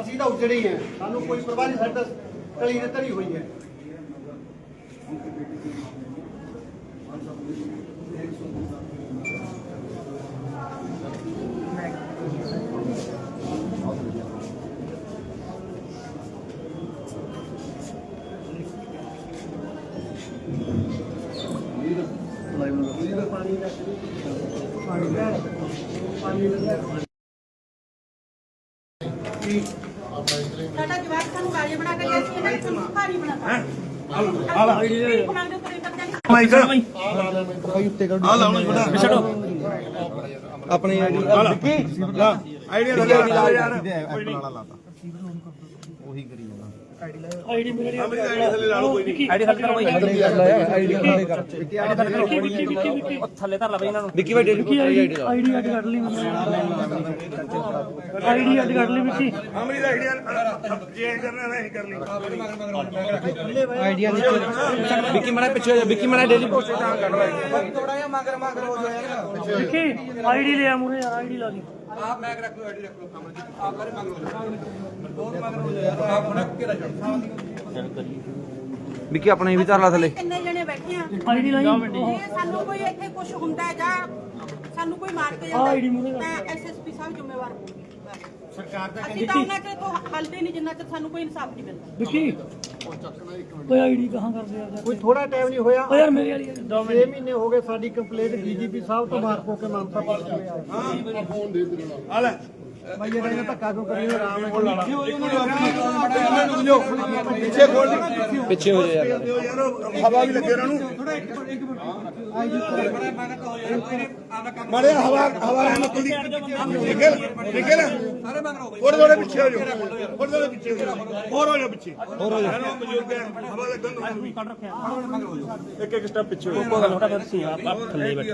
ਅਸੀਂ ਤਾਂ ਉੱਜੜੇ ਹੀ ਆ ਸਾਨੂੰ ਕੋਈ ਪਰਵਾਹ ਨਹੀਂ, ਸਾਡਾ ਕਲੀ ਨੇ ਧਰੀ ਹੋਈ ਹੈ। ਸਾਡਾ ਜਵਾਬ ਸਾਨੂੰ ਗਾਲੀ ਬਣਾ ਕੇ ਲਿਆ ਸੀ ਇਹਨਾਂ ਨੇ ਸਾਨੂੰ ਭਾਰੀ ਬਣਾਤਾ ਆ ਲਾ ਆਈਡੀ ਬਣਾਉਂਦੇ ਉੱਤੇ ਬੱਚਾ ਨਹੀਂ ਮਾਈਕ ਆ ਲਾ ਬੜਾ ਛੱਡੋ ਆਪਣੀ ਆਈਡੀ ਵਿੱਕੀ ਲਾ ਆਈਡੀ ਲਾ ਯਾਰ ਉਹੀ ਕਰੀ ਜਾਂਦਾ ਆਈਡੀ ਮੇਰੀ ਆਈਡੀ ਥੱਲੇ ਲਾ ਲਓ ਕੋਈ ਨਹੀਂ। ਆਈਡੀ ਥੱਲੇ ਕਰੋ ਬਾਈ ਆਈਡੀ ਥੱਲੇ ਕਰ ਉਹ ਥੱਲੇ ਧਰ ਲਾ ਬਾਈ ਇਹਨਾਂ ਨੂੰ। ਵਿੱਕੀ ਬਾਈ ਡੇਲੀ ਆਈਡੀ ਆਈਡੀ ਅੱਡ ਕੱਢ ਲਈ ਆਈਡੀ ਅੱਡ ਕੱਢ ਲਈ ਵਿੱਕੀ। ਅਮਰੀ ਦਾ ਆਈਡੀ ਜੇ ਕਰਨਾ ਨਹੀਂ ਕਰਨੀ ਆਈਡੀਆ ਵਿੱਕੀ ਮੜਾ ਪਿੱਛੇ ਹੋ ਜਾ ਵਿੱਕੀ ਮੜਾ ਡੇਲੀ ਪੋਸਟ ਤਾਂ ਕੱਢ ਲੈ ਵਿੱਕੀ ਆਈਡੀ ਲਿਆ ਮੂਰੇ ਯਾਰ ਆਈਡੀ ਲਾ ਦੀ। ਵਿੱਕੀ ਆਪਣੇ ਵੀ ਧਰ ਲਾ ਥੱਲੇ। ਕਿੰਨੇ ਜਣੇ ਬੈਠੇ ਆ ਆਈਡੀ ਲਾਈ। ਜੇ ਸਾਨੂੰ ਕੋਈ ਇੱਥੇ ਕੁਝ ਹੁੰਦਾ ਹੈ ਜਾਂ ਸਾਨੂੰ ਕੋਈ ਮਾਰ ਕੇ ਜਾਂਦਾ ਮੈਂ ਐਸਐਸਪੀ ਸਾਹਿਬ ਜ਼ਿੰਮੇਵਾਰ ਹੋਊਗੀ ਸਰਕਾਰ ਦਾ ਅਸੀਂ ਤਾਂ ਉਹਨਾਂ ਚਿਰ ਤੋਂ ਹਲਦੇ ਨਹੀਂ ਜਿੰਨਾ ਚਿਰ ਸਾਨੂੰ ਕੋਈ ਇਨਸਾਫ ਨਹੀਂ ਮਿਲਦਾ। ਵਿੱਕੀ ਕੋਈ ਆਈਡੀ ਕਹਾਂ ਕਰਦੇ ਆ? ਕੋਈ ਥੋੜਾ ਟਾਈਮ ਨਹੀਂ ਹੋਇਆ। ਓ ਯਾਰ ਮੇਰੀ ਵਾਲੀ 6 ਮਹੀਨੇ ਹੋ ਗਏ ਸਾਡੀ ਕੰਪਲੇਂਟ ਡੀਜੀਪੀ ਸਾਹਿਬ ਤੋਂ ਮਾਰ ਪੋ ਕੇ ਮਾਨਸਾ ਪੁਲਿਸ ਕੋਲੇ ਆਏ ਆ। ਲੈ ਭਾਈ ਇਹਦਾ ਇਹਨਾਂ ਧੱਕਾ ਕਿਉਂ ਕਰੀ ਆਰਾਮ ਨਾਲ ਪਿੱਛੇ ਖੋਲ ਪਿੱਛੇ ਹੋ ਜਾ ਯਾਰ। ਹਵਾ ਵੀ ਲੱਗੇ ਉਹਨਾਂ ਨੂੰ। ਮਾਰੇ ਹਵਾ ਹਵਾ ਰਹਿਣ ਕੁਲਦੀ ਨਿਕਲ ਨਿਕਲ ਸਾਰੇ ਮੰਗਰੋ ਥੋੜੇ ਥੋੜੇ ਪਿੱਛੇ ਹੋ ਜਾਓ। ਥੋੜੇ ਥੋੜੇ ਪਿੱਛੇ ਹੋ ਜਾਓ। ਹੋਰ ਹੋ ਜਾਓ ਪਿੱਛੇ। ਹੋਰ ਹੋ ਜਾਓ। ਬਜ਼ੁਰਗ ਹੈ। ਹਵਾ ਲੱਗਣ ਨੂੰ ਇੱਕ ਇੱਕ ਸਟੈਪ ਪਿੱਛੇ ਹੋ ਕੋਲ ਲੋਟਾ ਫਿਰ ਸੀ ਆਪਾਂ ਥੱਲੇ ਬੈਠੇ।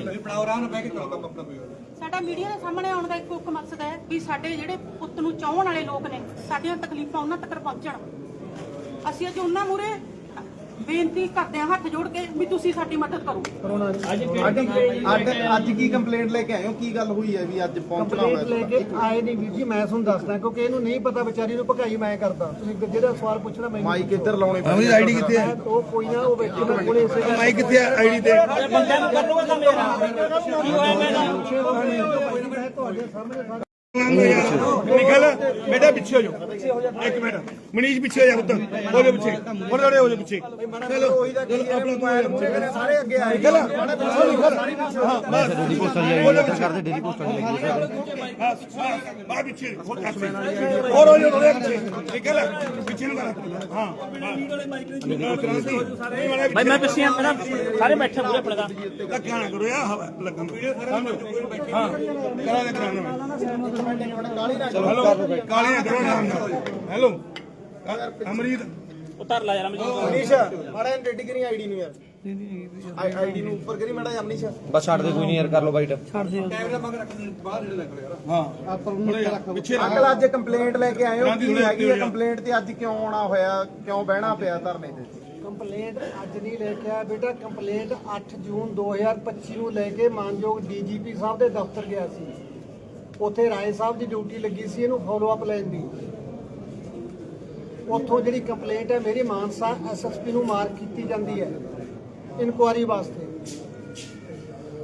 ਸਾਡਾ ਮੀਡੀਆ ਦੇ ਸਾਹਮਣੇ ਆਉਣ ਦਾ ਇੱਕੋ ਇੱਕ ਮਕਸਦ ਹੈ ਵੀ ਸਾਡੇ ਜਿਹੜੇ ਪੁੱਤ ਨੂੰ ਚਾਹਣ ਵਾਲੇ ਲੋਕ ਨੇ ਸਾਡੀਆਂ ਤਕਲੀਫਾਂ ਉਹਨਾਂ ਤੱਕ ਪਹੁੰਚਣ। ਅਸੀਂ ਅੱਜ ਉਹਨਾਂ ਮੂਰੇ ਬੇਨਤੀ ਕਰਦੇ ਹਾਂ ਹੱਥ ਜੋੜ ਕੇ ਵੀ ਤੁਸੀਂ ਸਾਡੀ ਮਦਦ ਕਰੋ। ਅੱਜ ਅੱਜ ਅੱਜ ਕੀ ਕੰਪਲੇਂਟ ਲੈ ਕੇ ਆਏ ਹੋ? ਕੀ ਗੱਲ ਹੋਈ ਹੈ ਵੀ ਅੱਜ ਪਹੁੰਚਣਾ ਹੋਇਆ ਕੰਪਲੇਂਟ ਲੈ ਕੇ ਆਏ ਨਹੀਂ ਵੀਰ ਜੀ ਮੈਂ ਤੁਹਾਨੂੰ ਦੱਸਦਾ ਕਿਉਂਕਿ ਇਹਨੂੰ ਨਹੀਂ ਪਤਾ ਵਿਚਾਰੀ ਨੂੰ ਭਕਾਈ ਮੈਂ ਕਰਦਾ। ਤੁਸੀਂ ਜਿਹੜਾ ਸਵਾਲ ਪੁੱਛਣਾ ਮੈਨੂੰ ਮਾਈਕ ਇੱਧਰ ਲਾਉਣੇ ਅਮਰੀ ਆਈਡੀ ਕਿੱਥੇ ਹੈ? ਉਹ ਕੋਈ ਨਾ ਉਹ ਬੈਠੇ ਮੇਰੇ ਕੋਲੇ ਇਸੇ ਮਾਈਕ ਕਿੱਥੇ ਹੈ? ਆਈਡੀ ਤੇ ਤੁਹਾਡੇ ਸਾਹਮਣੇ ਨਿਕਲ ਬੇਟਾ ਪਿੱਛੇ ਹੋ ਜਾਓ। ਇੱਕ ਮਿੰਟ। ਮਨੀਸ਼ ਪਿੱਛੇ ਹੋ ਜਾ ਪੁੱਤ। ਹੋ ਜਾ ਪਿੱਛੇ। ਹੋਰ ਥੋੜੇ ਹੋ ਜਾ ਪਿੱਛੇ। ਚਲੋ। ਹੈ ਮੋਬਾਈਲ ਨੇ ਸਾਰੇ ਅੱਗੇ ਆਏ ਨਿਕਲ। ਹਾਂ ਬਸ। ਡੇਲੀ ਪੋਸਟ ਵਾਲੀ ਕਰਦੇ ਡੇਲੀ ਪੋਸਟ ਵਾਲੀ ਬਸ। ਬਾ ਪਿੱਛੇ। ਹੋਰ ਹੋਰ ਹੋ ਜਾ ਥੋੜੇ ਪਿੱਛੇ। ਨਿਕਲ। ਪਿੱਛੇ ਨੂੰ ਕਰ ਹਾਂ ਬਾਈ ਬਾਈ ਮੈਂ ਪਿੱਛੇ ਆ ਮੇਰਾ ਸਾਰੇ ਬੈਠੇ ਪੂਰੇ ਆਪਣੇ ਦਾ ਧੱਕਾ ਨਾ ਕਰੋ ਹਵਾ ਲੱਗਣ। ਹਾਂ। ਕਰਾ ਦੇ ਕਰਾਉਣਾ ਚਲੋ। ਹੈਲੋ ਕਾਲੀਆਂ ਕਰੋ ਨਾਮ ਨਾਲ ਹੈਲੋ। ਅਮਰੀਤ। ਉਤਾਰ ਲਾ ਯਾਰ ਮੈਨੂੰ ਅਮਨੀਸ਼ ਮਾੜਾ ਰੈਡੀ ਕਰੀ ਆਈਡੀ ਨੂੰ ਯਾਰ। ਆਈਡੀ ਨੂੰ ਉੱਪਰ ਕਰੀ ਮਾੜਾ ਅਮਨੀਸ਼। ਬਸ ਛੱਡ ਦੇ ਕੋਈ ਨਹੀਂ ਯਾਰ ਕਰ ਲੋ ਬਾਈਟ। ਛੱਡ ਦੇ। ਹਾਂ। ਪਿੱਛੇ ਰੱਖ ਅੰਕਲ ਅੱਜ ਕੰਪਲੇਂਟ ਲੈ ਕੇ ਆਏ ਹੋ ਹਾਂਜੀ, ਕੀ ਹੁਣੇ ਹੈਗੀ ਹੈ ਅੱਗੇ ਕੰਪਲੇਂਟ ਤੇ ਅੱਜ ਕਿਉਂ ਆਉਣਾ ਹੋਇਆ ਕਿਉਂ ਬਹਿਣਾ ਪਿਆ ਧਰਨੇ ਤੇ? ਕੰਪਲੇਂਟ ਅੱਜ ਨਹੀਂ ਲੈ ਕੇ ਆਇਆ ਬੇਟਾ ਕੰਪਲੇਂਟ 8 ਜੂਨ 2025 ਨੂੰ ਲੈ ਕੇ ਮਾਨਯੋਗ ਡੀਜੀਪੀ ਸਾਹਿਬ ਦੇ ਦਫ਼ਤਰ ਗਿਆ ਸੀ। ਉੱਥੇ ਰਾਏ ਸਾਹਿਬ ਦੀ ਡਿਊਟੀ ਲੱਗੀ ਸੀ, ਇਹਨੂੰ ਫੋਲੋ ਅਪ ਲੈਣ ਦੀ। ਉੱਥੋਂ ਜਿਹੜੀ ਕੰਪਲੇਂਟ ਹੈ, ਮੇਰੀ ਮਾਨਸਾ ਐਸਐਸਪੀ ਨੂੰ ਮਾਰਕ ਕੀਤੀ ਜਾਂਦੀ ਹੈ ਇਨਕੁਆਰੀ ਵਾਸਤੇ।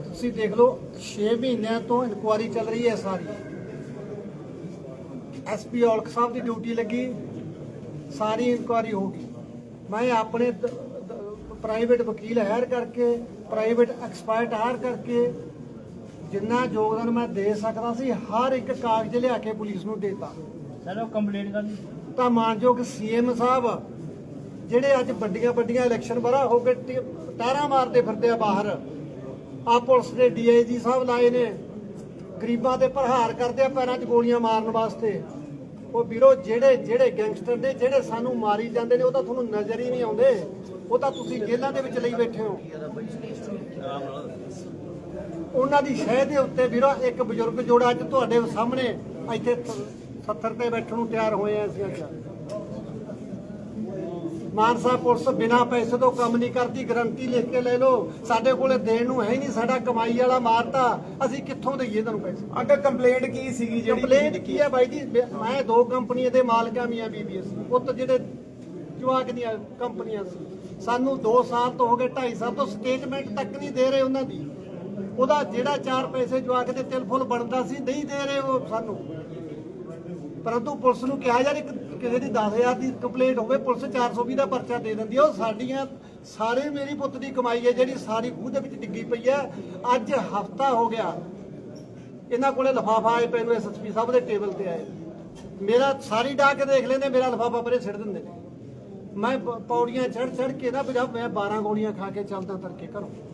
ਤੁਸੀਂ ਦੇਖ ਲਓ 6 ਮਹੀਨਿਆਂ ਤੋਂ ਇਨਕੁਆਰੀ ਚੱਲ ਰਹੀ ਹੈ ਸਾਰੀ। ਐਸਪੀ ਔਲਖ ਸਾਹਿਬ ਦੀ ਡਿਊਟੀ ਲੱਗੀ, ਸਾਰੀ ਇਨਕੁਆਰੀ ਹੋ ਗਈ। ਮੈਂ ਆਪਣੇ ਪ੍ਰਾਈਵੇਟ ਵਕੀਲ ਹਾਇਰ ਕਰਕੇ ਪ੍ਰਾਈਵੇਟ ਐਕਸਪਰਟ ਹਾਇਰ ਕਰਕੇ ਜਿੰਨਾ ਯੋਗਦਾਨ ਮੈਂ ਦੇ ਸਕਦਾ ਸੀ ਹਰ ਇੱਕ ਕਾਗਜ਼ ਲਿਆ ਕੇ ਪੁਲਿਸ ਨੂੰ ਦੇਤਾ। ਚਲੋ ਕੰਪਲੀਟ ਕਰ ਲਈ ਤਾਂ ਮਾਨਯੋਗ ਸੀਐਮ ਸਾਹਿਬ ਜਿਹੜੇ ਅੱਜ ਵੱਡੀਆਂ ਵੱਡੀਆਂ ਇਲੈਕਸ਼ਨ ਬਰਾ ਹੋ ਕੇ ਟਾਰਾਂ ਮਾਰਦੇ ਫਿਰਦੇ ਆ ਬਾਹਰ ਆ ਪੁਲਿਸ ਦੇ ਡੀਆਈਜੀ ਸਾਹਿਬ ਲਾਏ ਨੇ ਗਰੀਬਾਂ ਤੇ ਪ੍ਰਹਾਰ ਕਰਦੇ ਆ ਪੈਰਾਂ 'ਚ ਗੋਲੀਆਂ ਮਾਰਨ ਵਾਸਤੇ। ਉਹ ਵੀਰੋ ਜਿਹੜੇ ਜਿਹੜੇ ਗੈਂਗਸਟਰ ਨੇ ਜਿਹੜੇ ਸਾਨੂੰ ਮਾਰੀ ਜਾਂਦੇ ਨੇ ਉਹ ਤਾਂ ਤੁਹਾਨੂੰ ਨਜ਼ਰ ਹੀ ਨਹੀਂ ਆਉਂਦੇ। ਉਹ ਤਾਂ ਤੁਸੀਂ ਜੇਲ੍ਹਾਂ ਦੇ ਵਿੱਚ ਲਈ ਬੈਠੇ ਹੋ। ਉਹਨਾਂ ਦੀ ਸ਼ਹਿ ਦੇ ਉੱਤੇ ਵੀਰੋ ਇੱਕ ਬਜ਼ੁਰਗ ਜੋੜਾ ਅੱਜ ਤੁਹਾਡੇ ਸਾਹਮਣੇ ਇੱਥੇ 70 ਤੇ ਬੈਠਣ ਨੂੰ ਤਿਆਰ ਹੋਏ ਆ ਅਸੀਂ ਅੱਜ। ਮਾਨਸਾ ਪੁਲਿਸ ਬਿਨਾਂ ਪੈਸੇ ਤੋਂ ਕੰਮ ਨਹੀਂ ਕਰਦੀ ਗਰੰਟੀ ਲਿਖ ਕੇ ਲੈ ਲਓ। ਸਾਡੇ ਕੋਲੇ ਦੇਣ ਨੂੰ ਹੈ ਨਹੀਂ ਸਾਡਾ ਕਮਾਈ ਵਾਲਾ ਮਾਰਤਾ। ਅਸੀਂ ਕਿੱਥੋਂ ਦੇਈਏ ਤੁਹਾਨੂੰ ਪੈਸੇ? ਅੰਕਲ ਕੰਪਲੇਂਟ ਕੀ ਸੀਗੀ ਜਿਹੜੀ? ਕੰਪਲੇਂਟ ਕੀ ਹੈ ਬਾਈ ਜੀ? ਮੈਂ- ਦੋ ਕੰਪਨੀਆਂ ਦੇ ਮਾਲਕਾਂ ਮੀਆਂ ਬੀਬੀਐਸ ਪੁੱਤ ਜਿਹੜੇ ਜਵਾਕ ਦੀਆਂ ਕੰਪਨੀਆਂ ਸੀ। ਸਾਨੂੰ 2 ਸਾਲ ਤੋਂ ਹੋ ਗਏ 2.5 ਸਾਲ ਤੋਂ ਸਟੇਟਮੈਂਟ ਤੱਕ ਨਹੀਂ ਦੇ ਰਹੇ ਉਹਨਾਂ ਦੀ। ਉਹਦਾ ਜਿਹੜਾ 4 ਪੈਸੇ ਜਵਾਕ ਦੇ ਤਿਲ ਫੁੱਲ ਬਣਦਾ ਸੀ, ਨਹੀਂ ਦੇ ਰਹੇ ਉਹ ਸਾਨੂੰ। ਪਰੰਤੂ ਪੁਲਿਸ ਨੂੰ ਕਿਹਾ, ਯਾਰ ਇੱਕ ਕਿਸੇ ਦੀ 10000 ਦੀ ਕੰਪਲੇਂਟ ਹੋਵੇ, ਪੁਲਿਸ 420 ਦਾ ਪਰਚਾ ਦੇ ਦਿੰਦੀ ਹੈ ਉਹ ਸਾਡੀਆਂ ਸਾਰੇ ਮੇਰੀ ਪੁੱਤ ਦੀ ਕਮਾਈ ਹੈ, ਜਿਹੜੀ ਸਾਰੀ ਖੂਹ ਦੇ ਵਿੱਚ ਡਿੱਗੀ ਪਈ ਹੈ। ਅੱਜ ਹਫਤਾ ਹੋ ਗਿਆ। ਇਹਨਾਂ ਕੋਲੇ ਲਫਾਫਾ ਆਏ ਪਏ ਨੂੰ ਐਸਐਸਪੀ ਸਾਹਿਬ ਦੇ ਟੇਬਲ ਤੇ ਆਏ। ਮੇਰਾ ਸਾਰੀ ਡਾਕ ਕੇ ਦੇਖ ਲੈਂਦੇ, ਮੇਰਾ ਲਫਾਫਾ ਪਰੇ ਸਿੱਟ ਦਿੰਦੇ। ਨੇ ਮੈਂ ਪ- ਪੌੜੀਆਂ ਚੜ ਚੜ ਕੇ ਨਾ ਪੰਜਾਬ ਮੈਂ 12 ਗੋਲੀਆਂ ਖਾ ਕੇ ਚੱਲਦਾ, ਤੜਕੇ ਘਰੋਂ।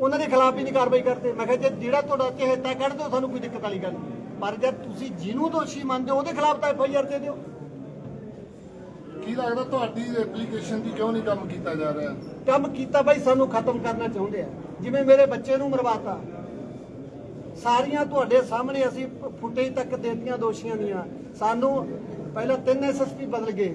ਉਹਨਾਂ ਦੇ ਖਿਲਾਫ ਵੀ ਨਹੀਂ ਕਾਰਵਾਈ ਕਰਦੇ। ਮੈਂ ਕਿਹਾ ਜੇ ਜਿਹੜਾ ਤੁਹਾਡਾ ਚਹੇਤਾ ਕੱਢ ਦਿਓ ਸਾਨੂੰ ਕੋਈ ਦਿੱਕਤ ਵਾਲੀ ਗੱਲ ਨਹੀਂ। ਪਰ ਜਦ ਤੁਸੀਂ ਜਿਹਨੂੰ ਦੋਸ਼ੀ ਮੰਨਦੇ ਹੋ ਉਹਦੇ ਖਿਲਾਫ ਤਾਂ ਐਫ ਆਈ ਆਰ ਦੇ ਦਿਓ। ਕੀ ਲੱਗਦਾ ਤੁਹਾਡੀ ਐਪਲੀਕੇਸ਼ਨ ਦੀ ਕਿਉਂ ਨਹੀਂ ਕੰਮ ਕੀਤਾ ਜਾ ਰਿਹਾ? ਕੰਮ ਕੀਤਾ ਬਾਈ ਸਾਨੂੰ ਖਤਮ ਕਰਨਾ ਚਾਹੁੰਦੇ ਆ। ਜਿਵੇਂ ਮੇਰੇ ਬੱਚੇ ਨੂੰ ਮਰਵਾਤਾ। ਸਾਰੀਆਂ ਤੁਹਾਡੇ ਸਾਹਮਣੇ ਅਸੀਂ ਫੁਟੇਜ ਤੱਕ ਦੇਤੀਆਂ ਦੋਸ਼ੀਆਂ ਦੀਆਂ। ਸਾਨੂੰ ਪਹਿਲਾਂ ਤਿੰਨ ਐਸਐਸਪੀ ਬਦਲ ਗਏ।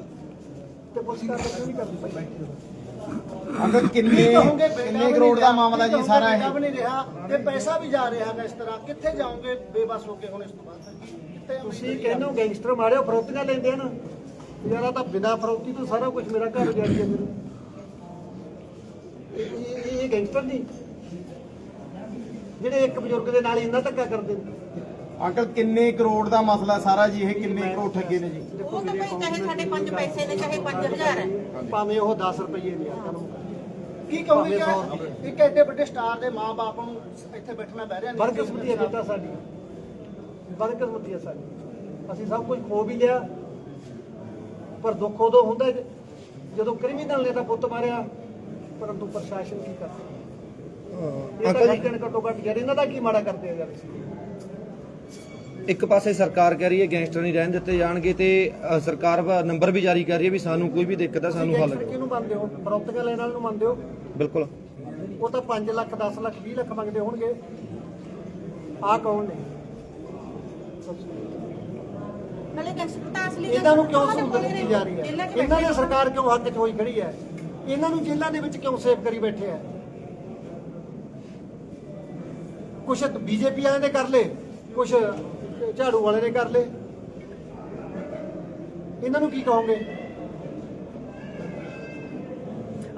ਤੇ ਪੁਲਿਸ ਦਾ ਕਿਉਂ ਨਹੀਂ ਕਰਦੀ ਭਾਈ ਅੰਕਲ ਕਿੰਨੇ ਕਿੰਨੇ ਕਰੋੜ ਦਾ ਮਾਮਲਾ ਜੀ ਸਾਰਾ ਇਹ? ਨਹੀਂ ਰਿਹਾ ਤੇ ਪੈਸਾ ਵੀ ਜਾ ਰਿਹਾ ਹੈ ਇਸ ਤਰ੍ਹਾਂ। ਕਿੱਥੇ ਜਾਓਗੇ ਬੇਬਸ ਹੋ ਕੇ ਹੁਣ ਇਸ ਤੋਂ ਬਾਅਦ? ਕਿੱਥੇ ਤੁਸੀਂ ਕਹਿੰਦੇ ਹੋ ਗੈਂਗਸਟਰ ਮਾਰਿਓ ਫਰੋਤੀਆਂ ਲੈਂਦੇ ਹਨ। ਯਾਰਾ ਤਾਂ ਬਿਨਾ ਫਰੋਤੀ ਤੋਂ ਸਾਰਾ ਕੁਝ ਮੇਰਾ ਘਰ ਜਾ। ਇਹ ਇਹ ਗੈਂਗਸਟਰ ਨਹੀਂ। ਜਿਹੜੇ ਇੱਕ ਬਜ਼ੁਰਗ ਦੇ ਨਾਲ ਇੰਨਾ ਧੱਕਾ ਕਰਦੇ ਨੇ। ਅੰਕਲ ਕਿੰਨੇ ਕਰੋੜ ਦਾ ਮਸਲਾ ਸਾਰਾ ਜੀ ਇਹ ਕਿੰਨੇ ਕਰੋੜ ਠੱਗੇ ਨੇ ਜੀ? ਉਹ ਤਾਂ ਭਾਈ ਚਾਹੇ ਸਾਡੇ 5 ਪੈਸੇ ਨੇ ਚਾਹੇ 5000 ਹੈ। ਭਾਵੇਂ ਉਹ 10 ਰੁਪਏ ਨਹੀਂ ਆ ਤੁਹਾਨੂੰ ਕੀ ਕਹੋਗੇ ਕਿ ਇੱਕ ਐਡੇ ਵੱਡੇ ਸਟਾਰ ਦੇ ਮਾਪੇ ਨੂੰ ਇੱਥੇ ਬੈਠਣਾ ਬਹਿ ਰਿਹਾ ਬਦਕਿਸਮਤੀ ਹੈ ਬੇਟਾ ਸਾਡੀ। ਬਦਕਿਸਮਤੀ ਹੈ ਸਾਡੀ। ਅਸੀਂ ਸਭ ਕੁਝ ਖੋ ਵੀ ਲਿਆ। ਪਰ ਦੁੱਖ ਉਦੋਂ ਹੁੰਦਾ ਜਦੋਂ ਕ੍ਰਿਮੀਨਲ ਨੇ ਤਾਂ ਪੁੱਤ ਮਾਰਿਆ। ਪਰੰਤੂ ਪ੍ਰਸ਼ਾਸਨ ਕੀ ਕਰਦਾ? ਇਹ ਤਾਂ ਘੱਟੋ ਘੱਟ ਯਾਰ ਇਹਨਾਂ ਦਾ ਕੀ ਮਾੜਾ ਕਰਦੇ ਆ ਯਾਰ? ਇੱਕ ਪਾਸੇ ਸਰਕਾਰ ਕਹਿ ਰਹੀ ਹੈ ਗੈਂਗਸਟਰ ਨਹੀਂ ਰਹਿਣ ਦਿੱਤੇ ਜਾਣਗੇ ਤੇ ਅ, ਸਰਕਾਰ ਵਾ- ਨੰਬਰ ਵੀ ਜਾਰੀ ਕਰ ਰਹੀ ਹੈ ਵੀ ਸਾਨੂੰ ਕੋਈ ਵੀ ਦਿੱਕਤ ਹੈ ਸਾਨੂੰ ਹੱਲ ਗੈਂਗਸਟਰ ਕਿਹਨੂੰ ਮੰਨਦੇ ਹੋ? ਪ੍ਰੋਪਰਟੀ ਲੈਣ ਵਾਲੇ ਨੂੰ ਮੰਨਦੇ ਹੋ? ਬਿਲਕੁਲ। ਉਹ ਤਾਂ 5 ਲੱਖ 10 ਲੱਖ 20 ਲੱਖ ਮੰਗਦੇ ਹੋਣਗੇ। ਆਹ ਕੌਣ ਨੇ? ਨਾਲੇ ਗੈਂਗਸਟਰ ਤਾਂ ਅਸਲੀ ਇਹਨਾਂ ਨੂੰ ਕਿਉਂ ਗੈਂਗਸਟਰ ਸਹੂਲਤ ਦਿੱਤੀ ਜਾ ਰਹੀ ਹੈ? ਜੇਲ੍ਹਾਂ 'ਚ ਇਹਨਾਂ ਬੈਠੇ ਦੀ ਸਰਕਾਰ ਕਿਉਂ ਹੱਕ 'ਚ ਹੋਈ ਖੜੀ ਹੈ? ਇਹਨਾਂ ਨੂੰ ਜੇਲ੍ਹਾਂ ਦੇ ਵਿੱਚ ਕਿਉਂ ਸੇਵ ਕਰੀ ਬੈਠੇ ਆ ਕੁਛ ਬੀਜੇਪੀ ਵਾਲਿਆਂ ਨੇ ਕਰ ਲੇ ਕੁਛ ਝਾੜੂ ਵਾਲੇ ਨੇ ਕਰ ਲੇ ਇਹਨਾਂ ਨੂੰ ਕੀ ਕਹੋਗੇ?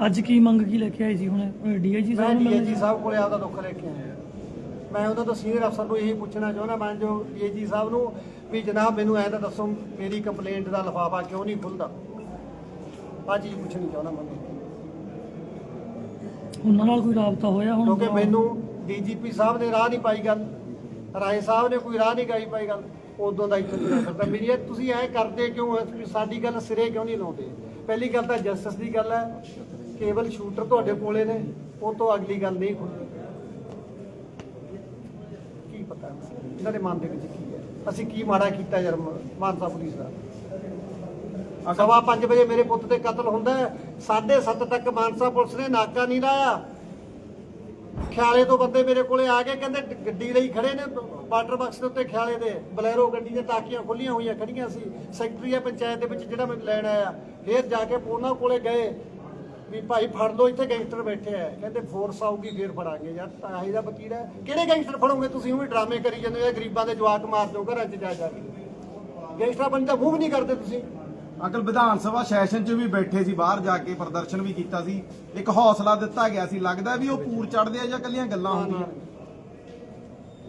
ਅੱਜ ਕੀ ਮੰਗ ਕੀ ਲੈ ਕੇ ਆਏ ਸੀ ਹੁਣ? ਡੀਆਈਜੀ ਸਾਹਿਬ ਨੂੰ ਡੀਏਜੀ ਸਾਹਿਬ ਕੋਲੇ ਆਪਦਾ ਦੁੱਖ ਲੈ ਕੇ ਆਇਆ। ਮੈਂ ਉਹਨਾਂ ਤੋਂ ਸੀਨੀਅਰ ਅਫਸਰ ਨੂੰ ਇਹੀ ਪੁੱਛਣਾ ਚਾਹੁੰਦਾ ਮੈਂ ਜੋ ਡੀਏਜੀ ਸਾਹਿਬ ਨੂੰ ਵੀ ਜਨਾਬ ਮੈਨੂੰ ਐਂ ਤਾਂ ਦੱਸੋ ਮੇਰੀ ਕੰਪਲੇਂਟ ਦਾ ਲਿਫਾਫਾ ਕਿਉਂ ਨਹੀਂ ਖੁੱਲਦਾ? ਆ ਚੀਜ਼ ਪੁੱਛਣੀ ਚਾਹੁੰਦਾ ਮੈਂ ਉਹਨਾਂ। ਨਾਲ ਕੋਈ ਰਾਬਤਾ ਹੋਇਆ ਹੁਣ ਕਿਉਂਕਿ ਮੈਨੂੰ ਡੀਜੀਪੀ ਸਾਹਿਬ ਨੇ ਰਾਹ ਨਹੀਂ ਪਾਈ ਗੱਲ। ਰਾਏ ਸਾਹਿਬ ਨੇ ਕੋਈ ਰਾਹ ਨਹੀਂ ਗਾਈ ਪਾਈ ਗੱਲ, ਉਦੋਂ ਦਾ ਇੱਥੇ ਨਹੀਂ ਸਕਦਾ ਮੇਰੀ ਇਹ ਤੁਸੀਂ ਐ ਕਰਦੇ ਕਿਉਂ ਹੋ? ਸਾਡੀ ਗੱਲ ਸਿਰੇ ਕਿਉਂ ਨਹੀਂ ਲਾਉਂਦੇ? ਪਹਿਲੀ ਗੱਲ ਤਾਂ ਜਸਟਿਸ ਦੀ ਗੱਲ ਹੈ, ਕੇਵਲ ਸ਼ੂਟਰ ਤੁਹਾਡੇ ਕੋਲੇ ਨੇ, ਉਹ ਤੋਂ ਅਗਲੀ ਗੱਲ ਨਹੀਂ ਖੁੱਲਦੀ ਕੀ ਪਤਾ ਇਹਨਾਂ ਦੇ ਮਨ ਦੇ ਵਿੱਚ ਕੀ ਹੈ? ਅਸੀਂ ਕੀ ਮਾੜਾ ਕੀਤਾ ਯਾਰ ਮ- ਮਾਨਸਾ ਪੁਲਿਸ ਦਾ? ਸਵਾ 5 ਵਜੇ ਮੇਰੇ ਪੁੱਤ ਤੇ ਕਤਲ ਹੁੰਦਾ ਹੈ 7:30 ਤੱਕ ਮਾਨਸਾ ਪੁਲਿਸ ਨੇ ਨਾਕਾ ਨਹੀਂ ਲਾਇਆ। ਖਿਆਲੇ ਤੋਂ ਬੰਦੇ ਮੇਰੇ ਕੋਲੇ ਆ ਕੇ ਕਹਿੰਦੇ ਗੱਡੀ ਲਈ ਖੜੇ ਨੇ, ਵਾਟਰ ਬਾਕਸ ਦੇ ਉੱਤੇ ਖਿਆਲੇ ਦੇ, ਬਲੈਰੋ ਗੱਡੀ ਦੀਆਂ ਟਾਕੀਆਂ ਖੁੱਲੀਆਂ ਹੋਈਆਂ ਖੜੀਆਂ ਸੀ, ਸੈਕਟਰੀ ਆ ਪੰਚਾਇਤ ਦੇ ਵਿੱਚ ਜਿਹੜਾ ਮੈਨੂੰ ਲੈਣ ਆਇਆ, ਫੇਰ ਜਾ ਕੇ ਉਹਨਾਂ ਕੋਲੇ ਗਏ, ਵੀ ਭਾਈ ਫੜ ਲਓ, ਇੱਥੇ ਗੈਂਗਸਟਰ ਬੈਠੇ ਆ, ਕਹਿੰਦੇ ਫੋਰਸ ਆਊਗੀ, ਫੇਰ ਫੜਾਂਗੇ, ਯਾਰ ਆਹੀ ਦਾ ਵਕੀਲ ਹੈ ਕਿਹੜੇ ਗੈਂਗਸਟਰ ਫੜੋਗੇ ਤੁਸੀਂ, ਉਹ ਵੀ ਡਰਾਮੇ ਕਰੀ ਜਾਂਦੇ ਹੋ ਗਰੀਬਾਂ ਦੇ ਜਵਾਕ ਮਾਰ ਦਿਓ, ਘਰਾਂ 'ਚ ਜਾ ਜਾ ਕੇ। ਗੈਂਗਸਟਰਾਂ ਬਣ ਤਾਂ ਮੂੰਹ ਵੀ ਨਹੀਂ ਕਰਦੇ ਤੁਸੀਂ। ਅੰਕਲ ਵਿਧਾਨ ਸਭਾ ਸੈਸ਼ਨ 'ਚ ਵੀ ਬੈਠੇ ਸੀ ਬਾਹਰ ਜਾ ਕੇ ਪ੍ਰਦਰਸ਼ਨ ਵੀ ਕੀਤਾ ਸੀ। ਇੱਕ ਹੌਸਲਾ ਦਿੱਤਾ ਗਿਆ ਸੀ। ਲੱਗਦਾ ਵੀ ਉਹ ਪੂਰ ਚੜਦੇ ਆ ਜਾਂ ਕੱਲੀਆਂ ਗੱਲਾਂ ਹੁੰਦੀਆਂ।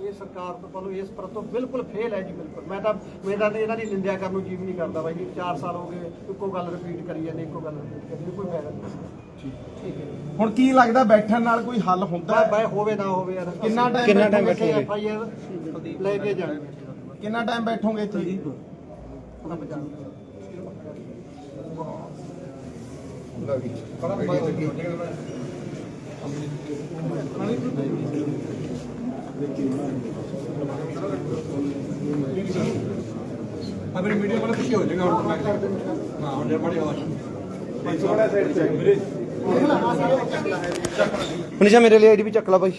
ਇਹ ਸਰਕਾਰ ਤੋਂ ਪਹਿਲਾਂ ਇਸ ਪਰ ਤੋਂ ਬਿਲਕੁਲ ਫੇਲ ਹੈ ਜੀ ਬਿਲਕੁਲ। ਮੈਂ ਤਾਂ ਮੇਰਾ ਤਾਂ ਇਹਨਾਂ ਦੀ ਨਿੰਦਿਆ ਕਰਨ ਨੂੰ ਜੀਵ ਨਹੀਂ ਕਰਦਾ ਬਾਈ ਜੀ। 4 ਸਾਲ ਹੋ ਗਏ ਇੱਕੋ ਗੱਲ ਰਿਪੀਟ ਕਰੀ ਜਾਂਦੇ ਇੱਕੋ ਗੱਲ ਰਿਪੀਟ ਕਰੀ ਕੋਈ ਫਾਇਦਾ ਨਹੀਂ। ਠੀਕ। ਹੈ ਹੁਣ ਕੀ ਲੱਗਦਾ ਬੈਠਣ ਨਾਲ ਕੋਈ ਹੱਲ ਹੁੰਦਾ? ਹੈ? ਬਾਏ ਹੋਵੇ ਨਾ ਹੋਵੇ ਯਾਰ। ਕਿੰਨਾ time ਕਿੰਨਾ time ਬੈਠੋਗੇ? ਐਫ ਆਈ ਆਰ ਲੈ ਕੇ ਜਾਣਗੇ। ਕਿੰਨਾ ਟਾਈਮ ਬੈਠੋਗੇ ਇੱਥੇ? ਜੀ ਉਹਨਾਂ ਬਚਾਉਣ ਆਪਣੀ ਮੀਡੀਆ ਕੋਲ ਪਿੱਛੇ ਹੋ ਜਾਏਗਾ ਹੁਣ ਹਾਂ ਹੁਣ ਜੇ ਬੜੀ ਆਵਾਜ਼ ਮਨੀਸ਼ਾ ਮੇਰੇ ਲਈ ਆਈਡੀ ਵੀ ਚੱਕ ਲਾ ਬਾਈ